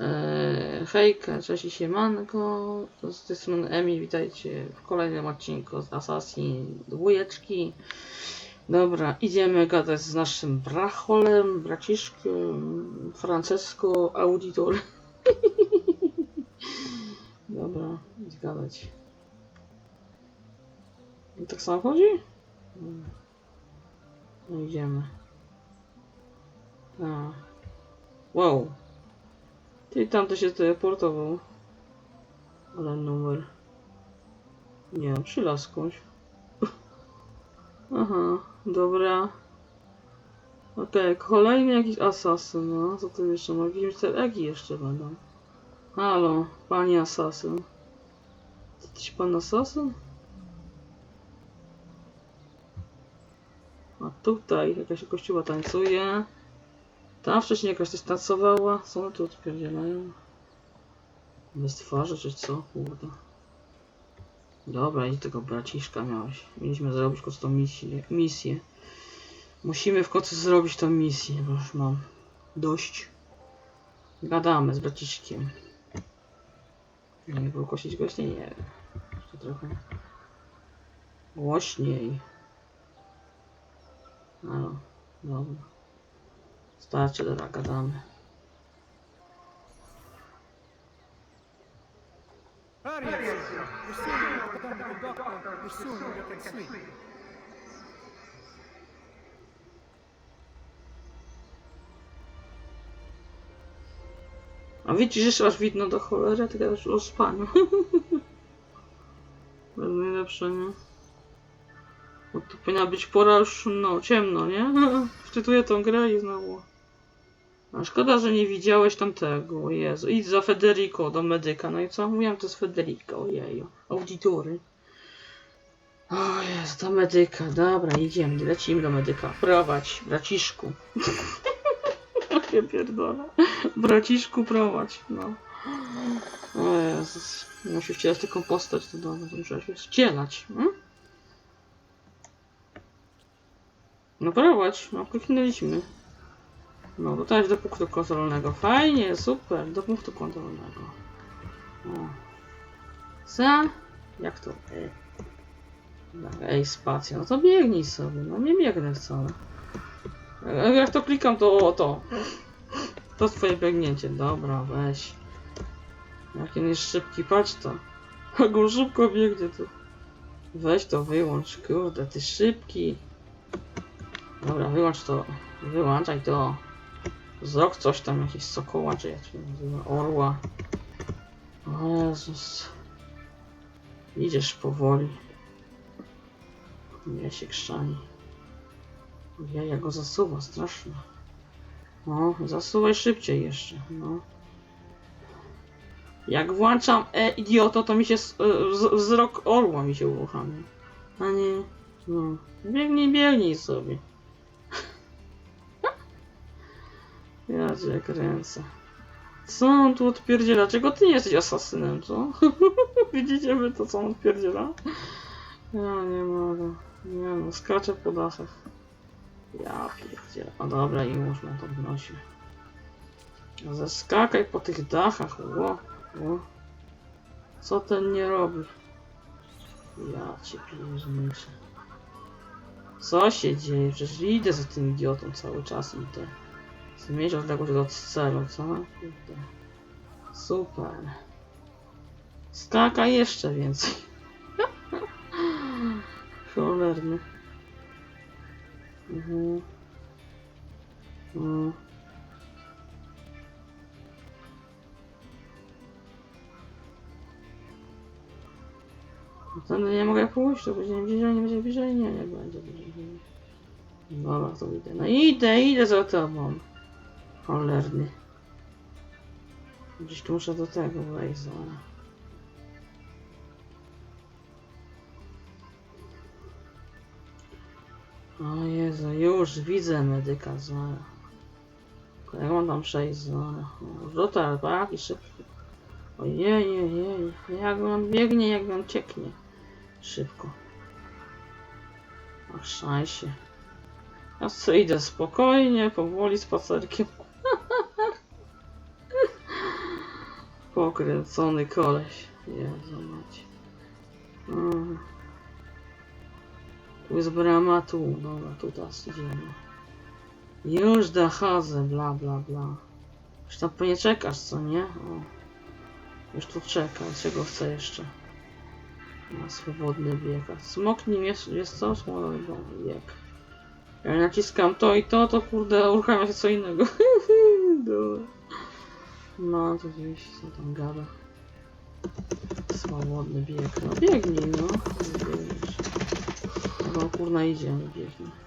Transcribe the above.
Eee, hejka, cześć i siemanko. Z tej strony Emi, witajcie w kolejnym odcinku z Assassin dwójeczki. Dobra, idziemy gadać z naszym bracholem, braciszkiem, Francesco Auditor. Dobra, idź gadać. I tak samo chodzi? No idziemy. A. Wow. Ty tam to się teleportował. Ale numer. Nie, przyla skądś. Aha, dobra. Okej, kolejny jakiś asasyn, no. Co tu jeszcze ma? Jakieś te egi jeszcze będą. Halo, panie asasyn. Jesteś pan asasyn? A tutaj jakaś kościoła tańcuje. Tam wcześniej jakaś też tancowała. Co one tu odpierdzielają? Bez twarzy czy co? Kurde. Dobra, i tego braciszka miałeś. Mieliśmy zrobić w tą misję. misję. Musimy w końcu zrobić tą misję, bo już mam dość. Gadamy z braciszkiem. Nie było kosić głośniej? Nie. Jeszcze trochę. Głośniej. No, dobra. Starczy, dobra, gadamy. A widzisz, że aż widno do cholery, ty gadasz o spaniu. Najlepsze, nie? Bo to powinna być pora już, no, ciemno, nie? Wczytuję tą grę i znowu. A szkoda, że nie widziałeś tamtego, o Jezu. Idź za Federico do medyka. No i co? Mówiłem, to jest Federico, ojeju. Auditory. O Jezu, do medyka. Dobra, idziemy, lecimy do medyka. Prowadź, braciszku. Ja pierdolę. Braciszku, prowadź, no. O Jezus. Musisz wcielać taką postać, to dobra, to muszę się wcielać. Hmm? No prowadź, no kliknęliśmy. No dotarć do punktu kontrolnego. Fajnie, super, do punktu kontrolnego. O. Co? Jak to? Dobra, Ej, spacja, no to biegnij sobie, no nie biegnę wcale. E, Jak to klikam, to o, to. To twoje biegnięcie, dobra, weź. Jaki on jest szybki, patrz to. Jak on szybko biegnie tu. Weź to wyłącz, kurde, ty szybki. Dobra, wyłącz to. Wyłączaj to. Wzrok coś tam, jakieś sokoła, czy jak się nazywa, orła. O Jezus. Idziesz powoli. Nie się krzani. Ja, ja go zasuwa strasznie. No, zasuwaj szybciej jeszcze, no. Jak włączam e idioto, to mi się e, wz- wzrok orła mi się uruchamia. A nie, no. Biegnij, biegnij sobie. Ja cię kręcę. Co on tu odpierdziela? Czego ty nie jesteś asasynem, co? Widzicie wy to, co on odpierdziela? Ja nie mogę. Nie no, skaczę po dachach. Ja pierdzielę. A dobra, i mam to wnosił. Zeskakaj po tych dachach, ło, ło. Co ten nie robi? Ja cię pierniczę. Co się dzieje? Przecież idę za tym idiotą cały czas idę. Zmierz odległość od celu, co? Super. Skakaj jeszcze więcej. Cholerny. Mhm. Mm. Wtedy nie mogę pójść, to będzie bliżej, nie będzie bliżej, nie, nie będzie bliżej. Dobra, to idę. No idę, idę za tobą. Cholerny. Gdzieś tu muszę do tego wejść, zaraz. O Jezu, już widzę medyka, zaraz. Jak mam tam przejść. Już dotarł, tak? I szybko. Ojej, ojej, jak on biegnie, jak on cieknie. Szybko. Ach, szajsie. Ja sobie idę spokojnie, powoli spacerkiem. Pokręcony koleś. Jezu mać. Mm. Tu jest brama, tu. Dobra, tu teraz idziemy. Już dochodzę, bla bla bla. Już tam pewnie czekasz, co nie? O. Już tu czeka, czego chcę jeszcze? Na swobodny bieg. A Smok nim jest, jest co? Swobodny bieg. Jak naciskam to i to, to kurde uruchamia się co innego. Dobra. No, to gdzieś co tam gada. Swobodny bieg. No biegnij, no. Biegniesz. No kurna idzie, ale biegnie.